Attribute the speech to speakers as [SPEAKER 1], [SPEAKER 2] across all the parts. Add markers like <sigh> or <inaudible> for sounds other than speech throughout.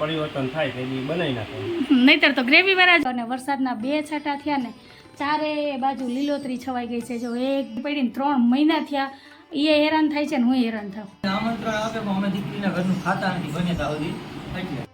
[SPEAKER 1] પરિવર્તન થાય તે બી બનાવી નાખે.
[SPEAKER 2] નહીતર તો ગ્રેવી વાળા અને વરસાદના બે છાંટા થયા ને ચારે બાજુ લીલોતરી છવાઈ ગઈ છે. જો એક પડીને ત્રણ મહિના થયા એ હેરાન થાય છે ને હું હેરાન થાઉં.
[SPEAKER 3] આમંત્રણ આપે પણ અમે દીકરીના ઘરનું ખાતા નથી બને ત્યાં સુધી. એટલે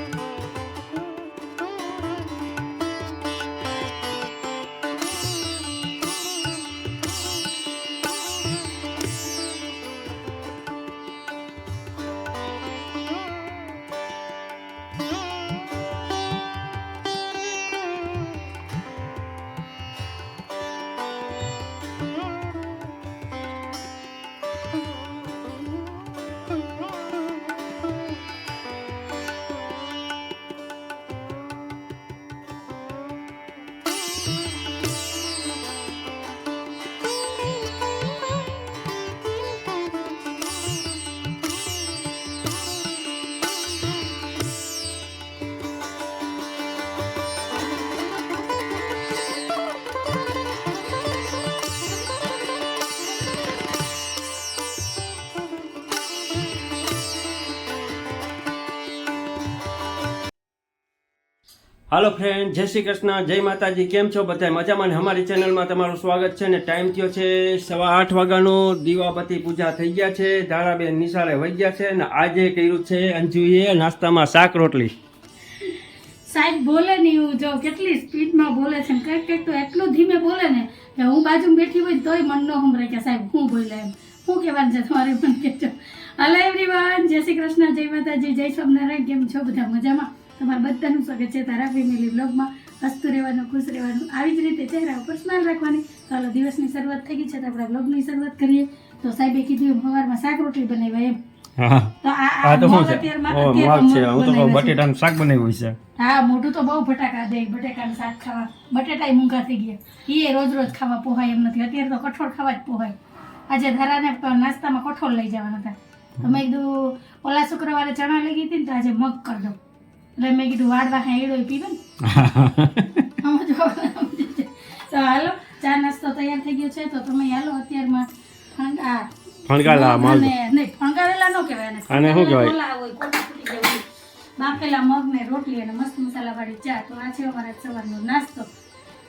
[SPEAKER 3] thank you
[SPEAKER 1] હાલો ફ્રેન્ડ જય શ્રી કૃષ્ણ, જય માતાજી, કેમ છો બધા મજામાં ને? અમારી ચેનલમાં તમારું સ્વાગત છે ને ટાઈમ થયો છે સવા આઠ વાગ્યાનો. દીવાબત્તી પૂજા થઈ ગયા છે, ધારાબેન નિશાળે વહી ગયા છે ને આજે કર્યું છે અંજુએ નાસ્તામાં શાક રોટલી.
[SPEAKER 2] સાહેબ, બોલે નહીં હું જો કેટલી સ્પીડમાં બોલે છે ને, કંઈક કંઈક તો એટલું ધીમે બોલે ને કે હું બાજુ બેઠી હોય તોય મન ન સંભળાય કે સાહેબ, હું બોલે એમ. શું કહેવાનું છે તમારે મને કહેજો. હલો એવરીવન જય શ્રી કૃષ્ણ, જય માતાજી, જય સ્વામિનારાયણ, કેમ છો બધા? મજામાં? તમારા બધાનું સ્વાગત છે તારા ફેમિલી બ્લોગમાં હસતું રહેવાનું ખુશ રહેવાનું. આવી જ રીતે ચહેરા ઉપર સ્માઇલ રાખવાની. ચાલો દિવસની શરૂઆત થઈ ગઈ છે તો આપણે બ્લોગની શરૂઆત કરીએ. તો સાહેબે કીધું એમ સવારમાં શાક રોટલી બનાવ્યા એમ.
[SPEAKER 1] હા.
[SPEAKER 2] તો
[SPEAKER 1] તો છે? માગ છે. હું તો બટેટાનું શાક બનાવ્યું છે.
[SPEAKER 2] હા મોઢું તો બહુ બટાકા દે બટેકાનું શાક ખાવા. બટેટાય મૂંગા થઈ ગયા. એ રોજ રોજ ખાવા પોહાય એમ નથી. અત્યારે તો કઠોળ ખાવા જ પોહાય. આજે ધરાને નાસ્તામાં કઠોળ લઈ જવાના હતા. તો મેં કીધું ઓલા શુક્રવારે ચણા લઈ ગઈ હતી ને તો આજે મગ કરી દઉં. એટલે મેં કીધું વાડવા હા એડો પીવે ને. <laughs> તો હાલો ચા નાસ્તો તૈયાર થઈ ગયો છે તો તમે હાલો અત્યારમાં ફણગા
[SPEAKER 1] ફણગાલા માલ
[SPEAKER 2] અને- નહીં ફણગાવેલા નો કહેવાય એને.
[SPEAKER 1] આને શું કહેવાય?
[SPEAKER 2] બાફેલા મગ ને રોટલી અને મસ્ત મસાલા વાળી ચા. તો આ છે અમારા સવારનો નાસ્તો.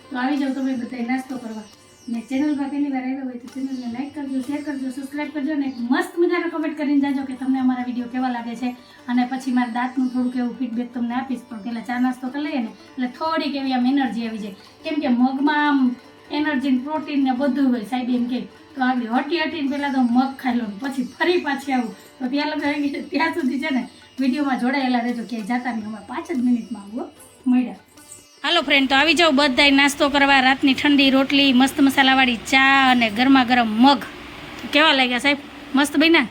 [SPEAKER 2] તો આવી જાવ તમે બધા નાસ્તો કરવા. ને ચેનલમાં પહેલી વાર આવ્યા હોય તો ચેનલને લાઈક કરજો શેર કરજો સબસ્ક્રાઈબ કરજો ને એક મસ્ત મજાનો કમેન્ટ કરીને જાજો કે તમને અમારા વીડિયો કેવા લાગે છે. અને પછી મારા દાંતનું થોડુંક એવું ફીડબેક તમને આપીશ, પણ પહેલાં ચા નાસ્તો કરી લઈએ ને, એટલે થોડીક એવી આમ એનર્જી આવી જાય. કેમ કે મગમાં આમ એનર્જી પ્રોટીન ને બધું હોય, સાહેબ એમ કે, તો આગળ હટી હટીને પહેલાં તો મગ ખાઈ લો પછી ફરી પાછી આવું. તો ત્યાં લગી ત્યાં સુધી છે ને વિડીયોમાં જોડાયેલા રહેજો, ક્યાંય જાતા નહીં, અમારે પાંચ જ મિનિટમાં આવું. મળ્યા. હાલો ફ્રેન્ડ તો આવી જાઓ બધાય નાસ્તો કરવા. રાતની ઠંડી રોટલી મસ્ત મસાલાવાળી ચા અને ગરમા ગરમ મગ કેવા લાગ્યા સાહેબ? મસ્ત બન્યા?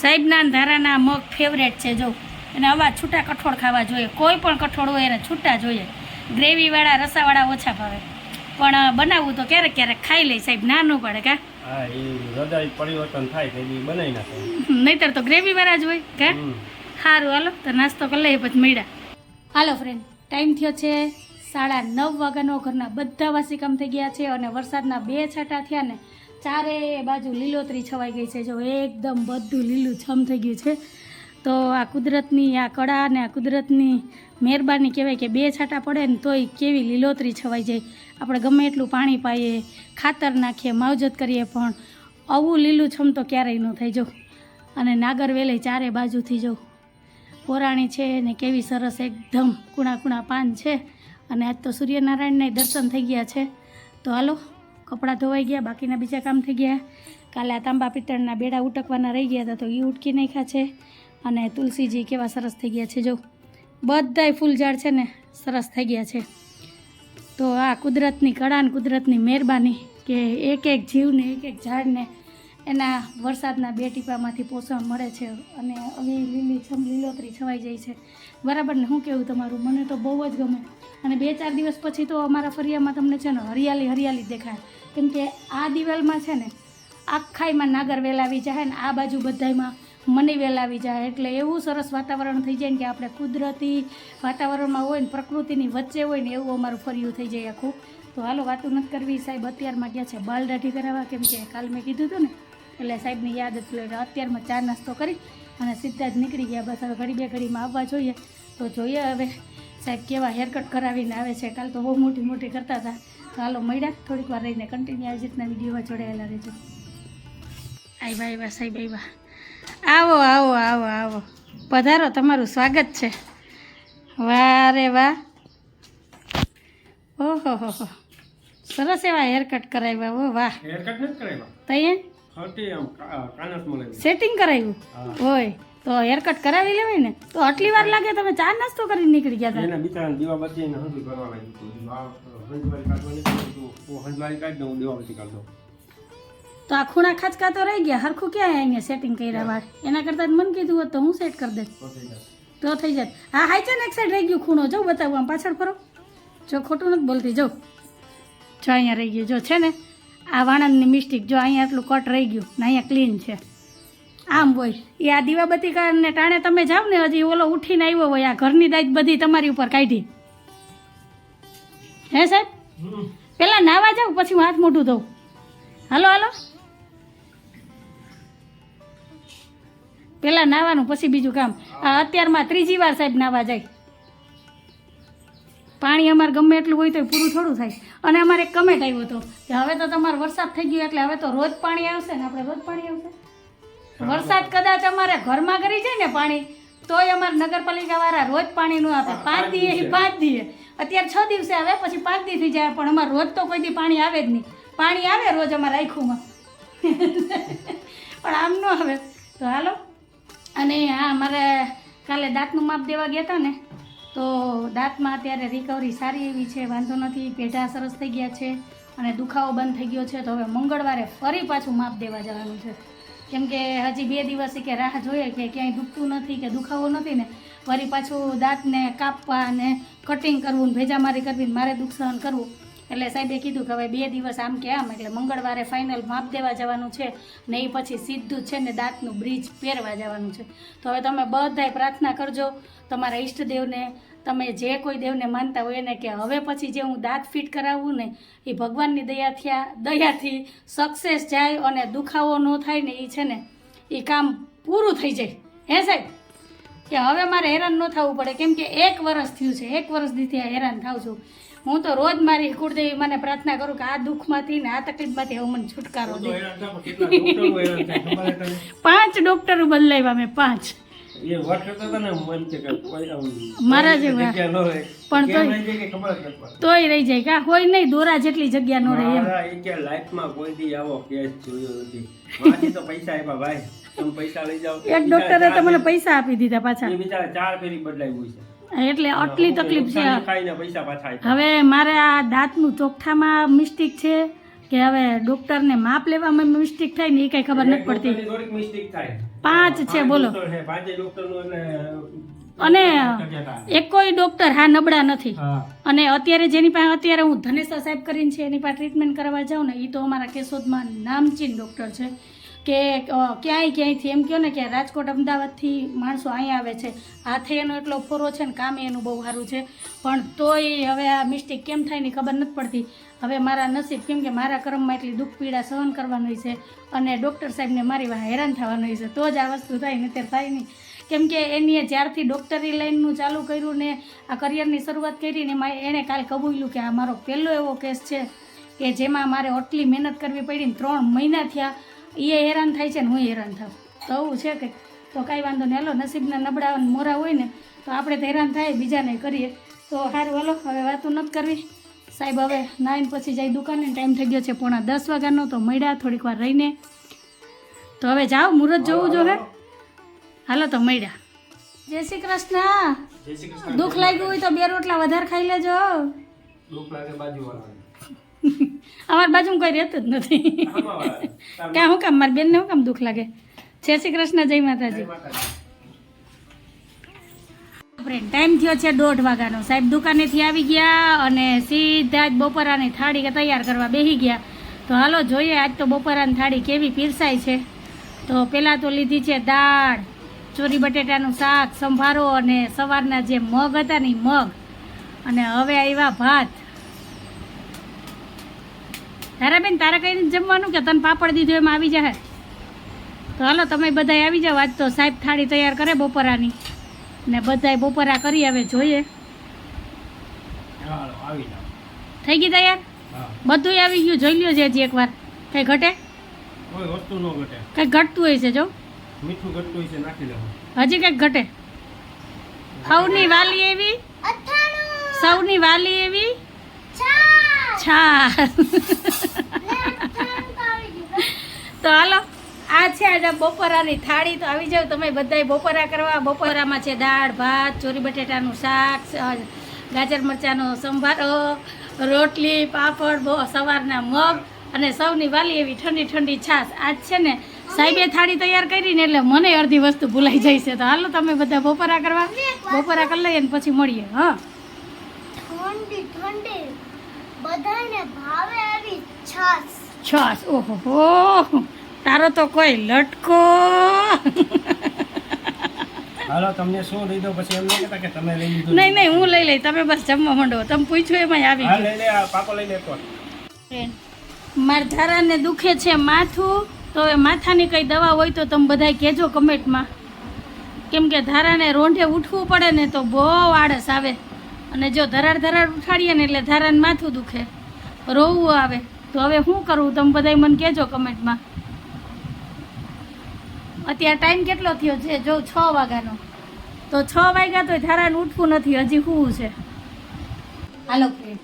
[SPEAKER 2] સાહેબના ધારાના મગ ફેવરેટ છે જો. અને આવા છૂટા કઠોળ ખાવા જોઈએ. કોઈ પણ કઠોળ હોય એને છૂટા જોઈએ. ગ્રેવીવાળા રસાવાળા ઓછા ભાવે. પણ બનાવવું તો ક્યારેક ક્યારેક ખાઈ લે સાહેબ. નાનું પડે કા?
[SPEAKER 1] પરિવર્તન થાય બનાવી નાખે.
[SPEAKER 2] નહીતર તો ગ્રેવી વાળા જ હોય કે? સારું હાલો. તો નાસ્તો કરી લઈએ પછી મળ્યા. હાલો ફ્રેન્ડ ટાઈમ થયો છે સાડા નવ વાગ્યાનો. ઘરના બધા વાસી કામ થઈ ગયા છે અને વરસાદના બે છાંટા થયા ને ચારે બાજુ લીલોતરી છવાઈ ગઈ છે. જો એકદમ બધું લીલું છમ થઈ ગયું છે. તો આ કુદરતની આ કળા અને આ કુદરતની મહેરબાની કહેવાય કે બે છાંટા પડે ને તોય કેવી લીલોતરી છવાઈ જાય. આપણે ગમે એટલું પાણી પાઈએ, ખાતર નાખીએ, માવજત કરીએ, પણ આવું લીલું છમ તો ક્યારેય ન થઈ જવું અને નાગરવેલે ચારે બાજુથી જો પોરાણી છે ને કેવી સરસ એકદમ કુણા કુણા પાન છે. અને આજ તો સૂર્યનારાયણના દર્શન થઈ ગયા છે. તો હાલો, કપડાં ધોવાઈ ગયા, બાકીના બીજા કામ થઈ ગયા. કાલે આ તાંબા પિત્તળના બેડા ઉટકવાના રહી ગયા હતા, તો એ ઉટકી નાખ્યા છે. અને તુલસીજી કેવા સરસ થઈ ગયા છે, જો. બધાય ફૂલ ઝાડ છે ને સરસ થઈ ગયા છે. તો આ કુદરતની કળા અને કુદરતની મહેરબાની કે એક એક જીવને, એક એક ઝાડને એના વરસાદના બે ટીપામાંથી પોષણ મળે છે અને હવે લીલી છમ લીલોતરી છવાઈ જાય છે. બરાબર ને? શું કહેવું તમારું? મને તો બહુ જ ગમે. અને બે ચાર દિવસ પછી તો અમારા ફરિયામાં તમને છે ને હરિયાળી હરિયાળી દેખાય. કેમ કે આ દિવાલમાં છે ને આખાઈમાં નાગર વેલાવી જાય ને આ બાજુ બધાયમાં મની વેલાવી જાય. એટલે એવું સરસ વાતાવરણ થઈ જાય ને કે આપણે કુદરતી વાતાવરણમાં હોય ને પ્રકૃતિની વચ્ચે હોય ને એવું અમારું ફર્યું થઈ જાય આખું. તો હાલો વાતું નથી કરવી સાહેબ, અત્યારમાં ગયા છે બાલ દાઢી કરાવવા. કેમ કે કાલ મેં કીધું હતું ને એટલે સાહેબની યાદ હતી એટલે અત્યારમાં ચા નાસ્તો કરી અને સીધા જ નીકળી ગયા. બસ હવે ઘડી બે ઘડીમાં આવવા જોઈએ. તો જોઈએ હવે સાહેબ કેવા હેરકટ કરાવીને આવે છે. કાલ તો બહુ મોટી મોટી કરતા હતા. તો હાલો મળ્યા. થોડીક વાર રહીને કન્ટિન્યુ આવી રીતના વિડીયોમાં જોડાયેલા રહેજો. આવ્યા આવ્યા સાહેબ આવ્યા આવો આવો આવો આવો. પધારો. તમારું સ્વાગત છે. વાહ રે વાહ. ઓહો હો હો. સરસ એવા હેરકટ કરાવ્યા ઓ વાહ.
[SPEAKER 1] હેરકટ નથી કરાવ્યા?
[SPEAKER 2] તઈએ
[SPEAKER 1] ખોટી આમ કા- કાનસ મળે
[SPEAKER 2] સેટિંગ કરાવ્યું
[SPEAKER 1] હા.
[SPEAKER 2] હોય તો હેરકટ કરાવી લેવાય ને? તો આટલી વાર લાગે તમે ચા નાસ્તો કરીને નીકળી ગયા હતા
[SPEAKER 1] એના બિચારાને દીવાબત્તી ને હંધું કરવા લાગ્યું હતું. આ હંજવારી કાઢવાની હતી, તો. હું હંજવારી કાઢી દઉં દીવાબત્તી કાઢી દઉં.
[SPEAKER 2] તો આ ખૂણા ખાચકા તો રહી ગયા હરખું ક્યાં અહીંયા સેટિંગ કર્યા વાળ? એના કરતાં જ મને કીધું હોત તો હું સેટ કરી દે
[SPEAKER 1] તો થઈ જાય.
[SPEAKER 2] તો થઈ જાત. હા હાઈ છે ને એક સાઈડ રહી ગયું ખૂણો. જો બતાવું આમ પાછળ ફરો. જો ખોટું નથી બોલતી જો. જો અહીંયા રહી ગયું. જો છે ને આ વાણંદની મિસ્ટેક જો અહીંયા આટલું કટ રહી ગયું ને અહીંયા ક્લીન છે. આમ હોય. એ આ દીવાબત્તી ને ટાણે તમે જાઓ ને હજી ઓલો ઉઠીને આવ્યો હોય આ ઘરની દાજ બધી તમારી ઉપર કાઢી. હે સાહેબ. પેલા નાવા જાઉં પછી હું હાથ મોઢું ધોઉં. હાલો હાલો. પેલા નાવાનું પછી બીજું કામ. આ અત્યારમાં ત્રીજી વાર સાહેબ નાવા જાય. પાણી અમારે ગમે એટલું હોય તો પૂરું થોડું થાય. અને અમારે એક કમેન્ટ આવ્યો હતો કે હવે તો તમારો વરસાદ થઈ ગયો એટલે હવે તો રોજ પાણી આવશે ને આપણે રોજ પાણી આવશે. વરસાદ કદાચ અમારે ઘરમાં કરી જાય ને પાણી તોય અમારે નગરપાલિકા વાળા રોજ પાણી નું આપે. પાંચ દીએ પાંચ દીએ અત્યારે છ દિવસે આવે પછી પાંચ દી થઈ જાય પણ અમારે રોજ તો કોઈ દી પાણી આવે જ નહીં. પાણી આવે રોજ અમારે આખુંમાં. પણ આમ ન આવે. તો હાલો. અને હા મારે કાલે દાંતનું માપ દેવા ગયા હતા ને તો દાંતમાં અત્યારે રિકવરી સારી એવી છે, વાંધો નથી, પેઢા સરસ થઈ ગયા છે અને દુખાવો બંધ થઈ ગયો છે. તો હવે મંગળવારે ફરી પાછું માપ દેવા જવાનું છે. કેમ કે હજી બે દિવસ કે રાહ જોઈએ કે ક્યાંય દુખતું નથી કે દુખાવો નથી ને, ફરી પાછું દાંતને કાપવા અને કટિંગ કરવું ભેજામારી કરવી ને મારે દુઃખ સહન કરવું. એટલે સાહેબે કીધું કે હવે બે દિવસ આમ કે આમ, એટલે મંગળવારે ફાઇનલ માપ દેવા જવાનું છે ને એ પછી સીધું છે ને દાંતનું બ્રિજ પહેરવા જવાનું છે. તો હવે તમે બધાય પ્રાર્થના કરજો, તમારા ઈષ્ટદેવને, તમે જે કોઈ દેવને માનતા હોય એને કે હવે પછી જે હું દાંત ફિટ કરાવવું ને એ ભગવાનની દયાથી થયા, દયાથી સક્સેસ જાય અને દુખાવો ન થાય ને એ છે ને એ કામ પૂરું થઈ જાય. હે સાહેબ? કે હવે મારે હેરાન ન થવું પડે, કેમ કે એક વર્ષ થયું છે, એક વર્ષ દીથી હેરાન થાઉં છું. હું તો રોજ મારી કુળદેવી મને પ્રાર્થના કરું કે આ દુઃખમાંથી ને આ તકલીફમાંથી હવે મને છુટકારો દે? પાંચ ડોક્ટરો બદલાવ્યા મેં પાંચ.
[SPEAKER 1] કોઈ
[SPEAKER 2] મારા જેવા. પણ તોય-
[SPEAKER 1] રહી જાય કે ખબર જ નથી પડતી.
[SPEAKER 2] તોય રહી જાય કા હોય નહીં દોરા જેટલી જગ્યા નો રહે એમ.
[SPEAKER 1] કે લાઈફમાં કોઈ દી આવો કેસ જોયો નથી. મારાથી તો પૈસા આપ્યા ભાઈ. તમે પૈસા લઈ જાઓ.
[SPEAKER 2] એક ડોક્ટરે તમને પૈસા આપી દીધા પાછા.
[SPEAKER 1] બિચારા ચાર ફેરી બદલાવ્યું છે.
[SPEAKER 2] એટલે આટલી તકલીફ છે. હવે મારે આ દાંતનું ચોખ્ઠામાં મિસ્ટેક છે કે હવે ડોક્ટરને માપ લેવામાં મિસ્ટેક થાય ને એ કઈ ખબર નથી પડતી. પાંચ છે બોલો અને. એક કોઈ ડોક્ટર હા નબળા નથી અને અત્યારે જેની પાસે અત્યારે હું ધનેશા સાહેબ કરીને છે એની પાસે ટ્રીટમેન્ટ કરવા જાઉં ને એ તો અમારા કેશોદમાં નામચીન ડોક્ટર છે કે ક્યાંય ક્યાંયથી એમ કહો ને કે રાજકોટ અમદાવાદથી માણસો અહીંયા આવે છે. હાથે એનો એટલો ફોરો છે ને કામે એનું બહુ સારું છે. પણ તોય હવે આ મિસ્ટેક કેમ થાયની ખબર નથી પડતી. હવે મારા નસીબ કેમ કે મારા કર્મમાં એટલી દુઃખ પીડા સહન કરવાની છે અને ડૉક્ટર સાહેબને મારી વાહ હેરાન થવાનું છે. તો જ આ વસ્તુ થાય ને તે થાય નહીં. કેમ કે એની જ્યારથી ડૉક્ટરી લાઈનનું ચાલુ કર્યું ને આ કરિયરની શરૂઆત કરી ને એણે કાલ કબૂલ્યું કે આ મારો પહેલો એવો કેસ છે કે જેમાં મારે આટલી મહેનત કરવી પડી ને ત્રણ મહિના થયા એ હેરાન થાય છે ને હું હેરાન થાઉં. તો આવું છે કે તો કાંઈ વાંધો નહીં. હાલો નસીબના નબળા મોરા હોય ને તો આપણે તો હેરાન થાય બીજાને કરીએ. તો સારું હલો હવે વાતો નથી કરવી. સાહેબ હવે નાઈન પછી જાય દુકાને ટાઈમ થઈ ગયો છે પોણા દસ વાગ્યાનો તો મળ્યા થોડીક વાર રહીને. તો હવે જાઓ મુહૂર્ત જોવું જો હે? હાલો તો મળ્યા. જય શ્રી કૃષ્ણ. દુઃખ લાગ્યું હોય તો બે રોટલા વધારે ખાઈ લેજો.
[SPEAKER 1] દુઃખ લાગે બાજુવાળાને. <laughs>
[SPEAKER 2] અમારી બાજુમાં કોઈ રહેતું જ નથી. ક્યાં <laughs> હું કામ મારી બેનને હું કામ દુઃખ લાગે? જય શ્રી કૃષ્ણ જય માતાજી.
[SPEAKER 1] માતાજી.
[SPEAKER 2] ફ્રેન્ડ ટાઈમ થયો છે દોઢ વાગ્યાનો. સાહેબ દુકાનેથી આવી ગયા અને સીધા જ બપોરાની થાળી તૈયાર કરવા બેસી ગયા. તો હાલો જોઈએ આજ તો બપોરાની થાળી કેવી પીરસાય છે. તો પહેલાં તો લીધી છે દાળ ચોરી બટેટાનું શાક સંભારો અને સવારના જે મગ હતા ને મગ. અને હવે આવ્યા ભાત. તારાબેન તારા કઈ જમવાનું કે તને પાપડ દીધો એમાં આવી જાય તો હાલો તમે બધા આવી જાઓ. આજ તો સાહેબ થાળી તૈયાર કરે બપોરાની. ને બધાય બપોરા કરી હવે જોઈએ.
[SPEAKER 1] હાલો, આવી જાઓ.
[SPEAKER 2] થઈ ગઈ તૈયાર?
[SPEAKER 1] હા.
[SPEAKER 2] બધું આવી ગયું. જોઈ લ્યો છે હજી એકવાર. કઈ ઘટે?
[SPEAKER 1] કોઈ વસ્તુ ન ઘટે.
[SPEAKER 2] કંઈક ઘટતું હોય છે જો.
[SPEAKER 1] મીઠું ઘટતું હોય છે નાખી દેવું
[SPEAKER 2] હજી કંઈક ઘટે? સૌની વાલી એવી? સૌની વાલી એવી? છાસ તો હાલો, આ છે આજે બપોરાની થાળી. તો આવી જાવ તમે બધાય બપોરા કરવા. બપોરામાં છે દાળ, ભાત, ચોરી બટેટાનું શાક ગાજર મરચાંનો સંભારો, રોટલી, પાપડ બહુ સવારના મગ અને સૌની વાલી એવી ઠંડી ઠંડી છાશ. આજ છે ને સાહેબે થાળી તૈયાર કરી ને એટલે મને અડધી વસ્તુ ભૂલાઈ જાય છે. તો હાલો તમે બધા બપોરા કરવા. બપોરા કરી લઈએ ને પછી મળીએ, હા?
[SPEAKER 4] ઠંડી. બધાને ભાવે આવી છાસ
[SPEAKER 2] છાસ ઓહો તારો તો કોઈ લટકો.
[SPEAKER 1] હાલો તમને શું લઈ દો પછી એમ નહીં કે તમે લઈ લીધું.
[SPEAKER 2] નહીં નહીં હું લઈ લઈ તમે બસ જમવા માંડો. તમે પૂછ્યું એમાં આવી
[SPEAKER 1] હા લઈ લે પાકો લઈ લે કોણ
[SPEAKER 2] મારા ધારાને દુખે છે માથું તો એ માથાની કઈ દવા હોય તો તમે બધાય કહેજો કમેન્ટમાં. કેમ કે ધારાને રોંઢે ઉઠવું પડે ને તો બહુ આળસ આવે. અને જો ધરાડ ધરાડ ઉઠાડીએ ને એટલે ધારાને માથું દુખે. રોવું આવે. તો હવે શું કરવું તમે બધાય મને કહેજો કમેન્ટમાં. અત્યારે ટાઈમ કેટલો થયો છે? જો છ વાગ્યાનો. તો છ વાગ્યા તો ધારાને ઉઠવું નથી. હજી શું છે. હાલો ફ્રેન્ડ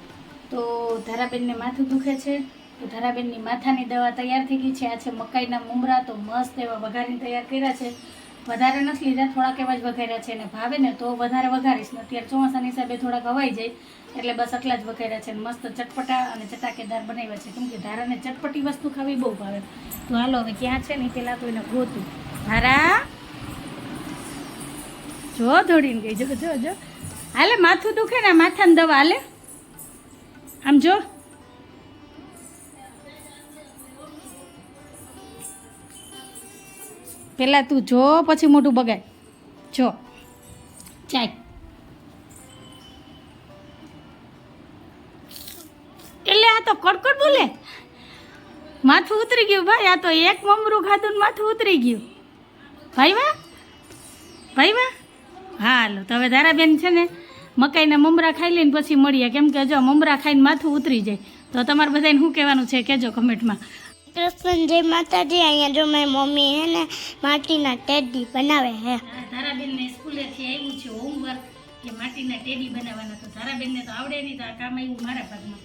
[SPEAKER 2] તો ધારાબેનને માથું દુખે છે. તો ધારાબેનની માથાની દવા તૈયાર થઈ ગઈ છે. આ છે મકાઈના મુમરા. તો મસ્ત એવા વઘારીને તૈયાર કર્યા છે. વધારે નથી લીધા, થોડાક એવા જ વઘાર્યા છે અને ભાવે ને તો વધારે વઘારીશ. ને અત્યારે ચોમાસાની હિસાબે થોડાક હવાઈ જાય, એટલે બસ આટલા જ વઘાર્યા છે મસ્ત ચટપટા અને ચટાકેદાર બનાવ્યા છે. કેમ કે ધારાને ચટપટી વસ્તુ ખાવી બહુ ભાવે. તો હાલો, હવે ક્યાં છે ને પહેલાં તો એને ગોતું. ધારા! જો દોડીને ગઈ. જો જો જો. હાલે, માથું દુખે ને, માથાની દવા હાલે. આમ જો. પેલા તું જો પછી મોટું બગાડ. જો. ચાય એટલે આ તો કડકડ બોલે. માથું ઉતરી ગયું ભાઈ આ તો એક મમરું ખાધું માથું ઉતરી ગયું. ભાઈ વા ભાઈ વા હાલો તો હવે ધારાબેન છે ને મકાઈના મમરા ખાઈ લઈને પછી મળીએ. કેમ કે જો મમરા ખાઈને માથું ઉતરી જાય. તો તમારે બધાને શું કહેવાનું છે? કહેજો કમેન્ટમાં.
[SPEAKER 4] કૃષ્ણ જય માતાજી અહીંયા જો મારી મમ્મી હે ને માટીના ટેડી બનાવે હે.
[SPEAKER 2] ધારાબેનને સ્કૂલેથી આવ્યું છે હોમવર્ક કે માટીના ટેડી બનાવવાના તો ધારાબેનને તો આવડે નહીં તો આ કામ આવ્યું મારા ભાગમાં.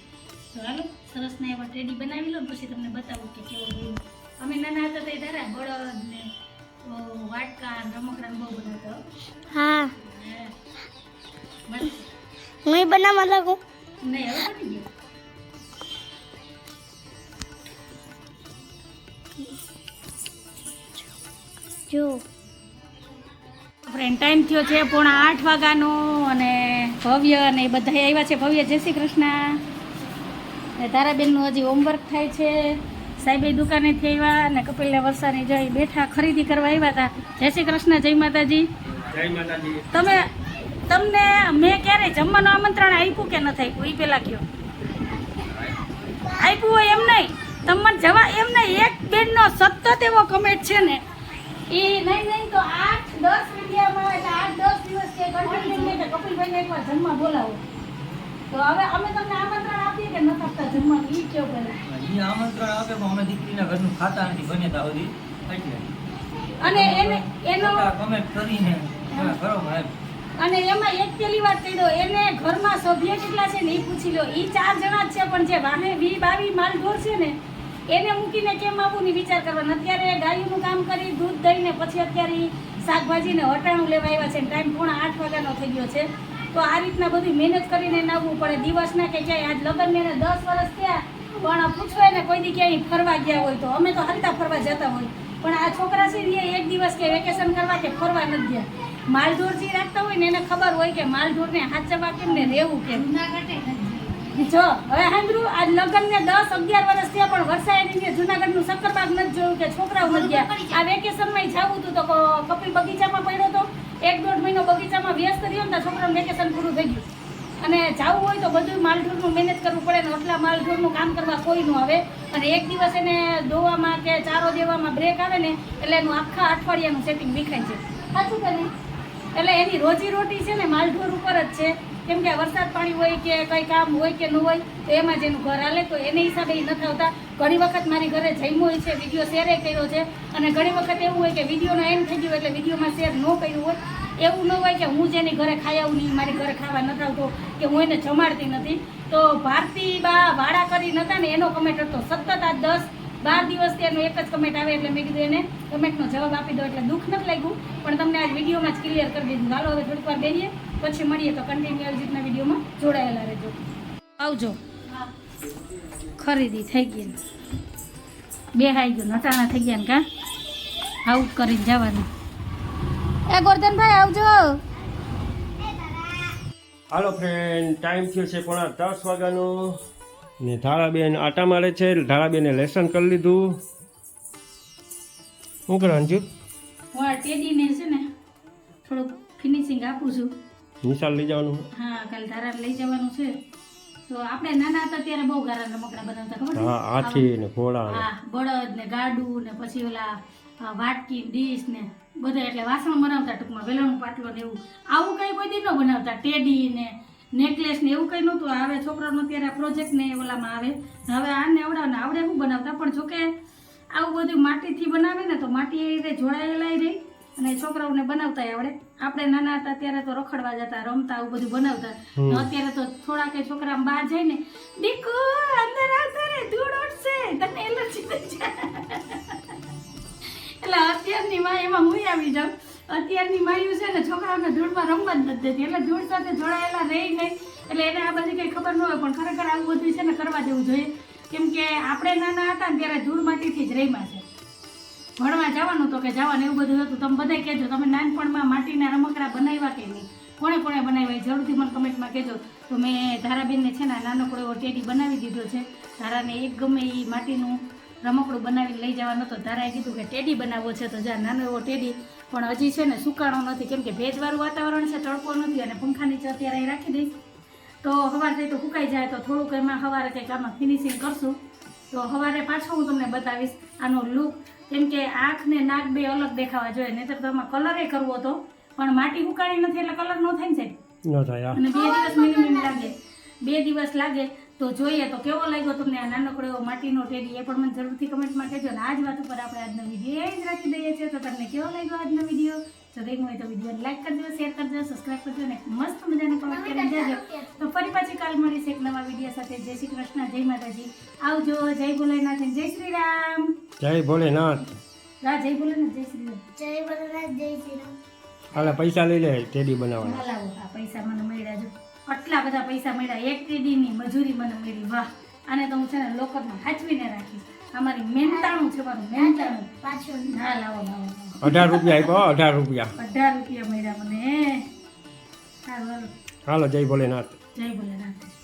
[SPEAKER 2] તો હાલો સરસના એવા ટેડી બનાવી લો ને પછી તમને બતાવું કે કેવો બન્યું અમે નાના હતા તો ધારા બળદ ને વાટકા રમકડા બહુ બનાવતો હા.
[SPEAKER 4] હે. બનાવવા લાગુ?
[SPEAKER 2] નહીં હવે બની ગયું.
[SPEAKER 4] જો.
[SPEAKER 2] આપણે ફ્રેન્ડ ટાઈમ થયો છે પોણા આઠ વાગ્યાનો અને ભવ્ય અને એ બધા આવ્યા છે. ભવ્ય જય શ્રી કૃષ્ણ. ને તારાબેનનું હજી હોમવર્ક થાય છે. સાહેબે દુકાનેથી આવ્યા અને કપિલને વરસાની જઈ બેઠા ખરીદી કરવા આવ્યા હતા જય શ્રી કૃષ્ણ જય માતાજી.
[SPEAKER 1] જય માતાજી.
[SPEAKER 2] તમે તમને મેં ક્યારે જમવાનું આમંત્રણ આપ્યું કે નથી આપ્યું? એ પેલા કયો. આપ્યું હોય એમ નહીં. તમને જવા એમ નહીં. એક બેનનો સતત એવો કમેન્ટ છે ને. એ નહીં નહીં તો આઠ દસ મીડિયામાં એટલે આઠ દસ દિવસ કન્ટિન્યુ કે કપિલભાઈને એકવાર જમવા બોલાવો. તો હવે અમે તમને આમંત્રણ આપીએ કે નથી આપતા જમવાનું? એ કેવું
[SPEAKER 3] આમંત્રણ આપે પણ અમે દીકરીના ઘરનું ખાતા નથી બને સુધી. એટલે.
[SPEAKER 2] અને એને એનો
[SPEAKER 3] કમેન્ટ કરીને એમ.
[SPEAKER 2] અને એમાં એક પેલી વાત કહી દો એને ઘરમાં સભ્ય કેટલા છે ને એ પૂછી લો. એ ચાર જણા જ છે પણ જે વાહે વી બાવી માલ ઢોર છે ને એને મૂકીને કેમ આવું વિચાર કરવાનો અત્યારે ગાયોનું કામ કરી, દૂધ દઈને પછી અત્યારે શાકભાજીને શાકભાજી વટાણું લેવા આવ્યા છે ટાઈમ પોણા આઠ વાગ્યાનો થઈ ગયો છે. તો આ રીતના બધી મહેનત કરીને નાવવું પડે. દિવસના કે ક્યાંય, આજ લગ્ન એને દસ વર્ષ થયા, પણ પૂછો એને કોઈ દી ક્યાંય ફરવા ગયા હોય તો. અમે તો હલતા ફરવા જતા હોય. પણ આ છોકરા છે એક દિવસ કે વેકેશન કરવા કે ફરવા નથી ગયા. માલઢોર જે રાખતા હોય ને એને ખબર હોય કે માલઢોરને હાચવા કેમ ને રહેવું કેમ? જો, હવે સાંભળ્યું આજ લગ્ન ને દસ અગિયાર વર્ષ થયા, પણ વરસાદ ને જુનાગઢનું સક્કરબાગ નથી જોયું કે છોકરાઓ નથી ગયા. આ વેકેશનમાં જવું હતું તો ક- કપિલ બગીચામાં પડ્યો તો એક દોઢ મહિનો બગીચામાં વ્યસ્ત રહ્યો ને છોકરાનું વેકેશન પૂરું થઈ ગયું. અને જવું હોય તો બધું માલઢોરનું મહેનત કરવું પડે ને એટલા માલઢોરનું કામ કરવા કોઈ ન આવે. અને એક દિવસ એને દોવામાં કે ચારો દેવામાં બ્રેક આવે ને, એટલે એનું આખા અઠવાડિયાનું સેટિંગ વિખાય છે સાચું કે એટલે એની રોજી રોટી છે ને માલઢોર ઉપર જ છે. કેમ કે વરસાદ પાણી હોય કે કંઈ કામ હોય કે ન હોય, તો એમાં જેનું ઘર હાલે, તો એને હિસાબે એ નથી આવતા. ઘણી વખત મારી ઘરે જમ્યો હોય છે વીડિયો શેરે કર્યો છે, અને ઘણી વખત એવું હોય કે વિડીયોનો એન્ડ થઈ ગયો એટલે વિડીયોમાં શેર ન કર્યું હોય. એવું ન હોય કે હું જેની ઘરે ખાઈ આવું નહીં મારી ઘરે ખાવા નથી આવતો, કે હું એને જમાડતી નથી. તો ભારતી બા વાળા કરી નતા ને એનો કમેન્ટ હતો, સતત આ દસ બાર દિવસથી એનો એક જ કમેન્ટ આવે એટલે મેં કીધું એને કમેન્ટનો જવાબ આપી દો એટલે દુઃખ નથી લાગ્યું. પણ તમને આજ વિડીયોમાં જ ક્લિયર કરી દીધું. હાલો, હવે થોડીક વાર બેહીએ, પછી મળીએ તો કન્ટિન્યુ અરજીતના વિડીયોમાં જોડાયેલા રહેજો. આવજો. ખરીદી થઈ ગઈ બે હાઈ ગયું, નટાણા થઈ ગયા ને કા? આવું કરીને જવાનું. એ ગોરધનભાઈ, આવજો.
[SPEAKER 1] હાલો ફ્રેન્ડ ટાઈમ થયો છે પોણા દસ વાગ્યાનો. ને ધારાબેન આટા મારે છે ધારાબેને લેસન કરી લીધું. શું કરે અંજુ?
[SPEAKER 2] હું આ ટેડીને છે ને થોડુંક ફિનિશિંગ આપું છું.
[SPEAKER 1] નિશાળ લઈ જવાનું?
[SPEAKER 2] હા કાલ ધારા લઈ જવાનું છે. તો આપણે નાના હતા ત્યારે બહુ ગારા રમકડા બનાવતા ખબર
[SPEAKER 1] હા હાથી ને ઘોડા
[SPEAKER 2] હા બળદ ને ગાડું ને પછી ઓલા વાટકી ડીશ ને બધા એટલે વાસણ બનાવતા ટૂંકમાં વેલણ પાટલો ને એવું. આવું કઈ કોઈ દી ન બનાવતા ટેડી ને નેકલેસ ને એવું કઈ નહોતું. આવે છોકરાનો અત્યારે પ્રોજેક્ટ ને ઓલામાં આવે. હવે આને આવડે ને આવડે શું બનાવતા? પણ જોકે આવું બધું માટીથી બનાવે ને તો માટી એ રીતે જોડાયેલા રહી અને છોકરાઓને બનાવતા આવડે. આપણે નાના હતા ત્યારે તો રખડવા જતા રમતા આવું બધું બનાવતા. અત્યારે તો થોડા કે છોકરા બહાર જાય ને દીકુ અંદર આવતા રે ધૂળ ઉઠશે તને એલર્જી થઈ જાય. <laughs> એટલે અત્યારની માં એમાં હું આવી જાઉં. અત્યારની માયું છે ને છોકરાઓને ધૂળમાં રમવા જ નથી દેતી. એટલે ધૂળ સાથે જોડાયેલા રહી નહીં. એટલે એને આ બધી કંઈ ખબર ન હોય, પણ ખરેખર આવું બધું છે ને કરવા દેવું જોઈએ. કેમ કે આપણે નાના હતા ને ત્યારે ધૂળ માટીથી જ રમ્યા છે. ભણવા જવાનું તો કે જવાનું એવું બધું હતું. તમે બધાય કહેજો, તમે નાનપણમાં માટીના રમકડા બનાવ્યા કે નહીં? કોણે કોણે બનાવ્યા? જરૂરથી મને કમેન્ટમાં કહેજો. તો મેં ધારાબેનને છે ને નાનકડો એવો ટેડી બનાવી દીધો છે. ધારાને એક ગમે એ માટીનું રમકડું બનાવીને લઈ જવાનો તો ધારાએ કીધું કે ટેડી બનાવવો છે. તો જા, નાનો એવો ટેડી પણ હજી છે ને સુકાણો નથી. કેમ કે ભેજવાળું વાતાવરણ છે તડકો નથી અને પંખા નીચે અત્યારે અહીં રાખી દઈશ. તો સવારે તો સુકાઈ જાય તો થોડુંક એમાં સવારે કંઈક આમાં ફિનિશિંગ કરશું. તો સવારે પાછો હું તમને બતાવીશ આનો લુક કેમ કે આંખ ને નાક બે અલગ દેખાવા જોઈએ નહીતર તો આમાં કલરે કરવો હતો પણ માટી ઉકાળી નથી એટલે કલર ન થાય ને સાહેબ? અને બે દિવસ મિનિમમ લાગે. બે દિવસ લાગે. તો જોઈએ તો કેવો લાગ્યો તમને આ નાનકડો એવો માટીનો ટેડી? એ પણ મને જરૂરથી કમેન્ટમાં કહેજો. અને આ જ વાત ઉપર આપણે આજનો વીડિયો એ જ રાખી દઈએ છીએ. તો તમને કેવો લાગ્યો આજનો વીડિયો? તો દેખવું હોય તો વિડીયોને લાઈક કરજો શેર કરજો સબસ્ક્રાઈબ કરજો અને મસ્ત મજાની કમેન્ટ કરી દેજો તો ફરી પાછી કાલ મળીશ એક નવા વીડિયો સાથે. જય શ્રી કૃષ્ણ જય માતાજી. આવજો જય ભોલેનાથ જય શ્રી રામ.
[SPEAKER 1] જય ભોલેનાથ.
[SPEAKER 2] રા જય ભોલેનાથ જય શ્રી રામ.
[SPEAKER 4] જય ભોલેનાથ જય શ્રી રામ.
[SPEAKER 1] હાલા પૈસા લઈ લે ટેડી બનાવવાના
[SPEAKER 2] હાલા આ પૈસા મને મળ્યા જો. આટલા બધા પૈસા મળ્યા. એક ટેડીની મજૂરી મને મળી. વાહ. આને તો હું છે ને લોકરમાં સાચવીને રાખીશ અમારી મહેનતાણું છે મારું મહેનતાણું.
[SPEAKER 4] પાછું.
[SPEAKER 2] ના લાવો લાવો
[SPEAKER 1] અઢાર રૂપિયા આપ્યો અઢાર રૂપિયા.
[SPEAKER 2] અઢાર રૂપિયા મળ્યા મને. હાલો.
[SPEAKER 1] હાલો જય ભોલેનાથ.
[SPEAKER 2] જય ભોલેનાથ.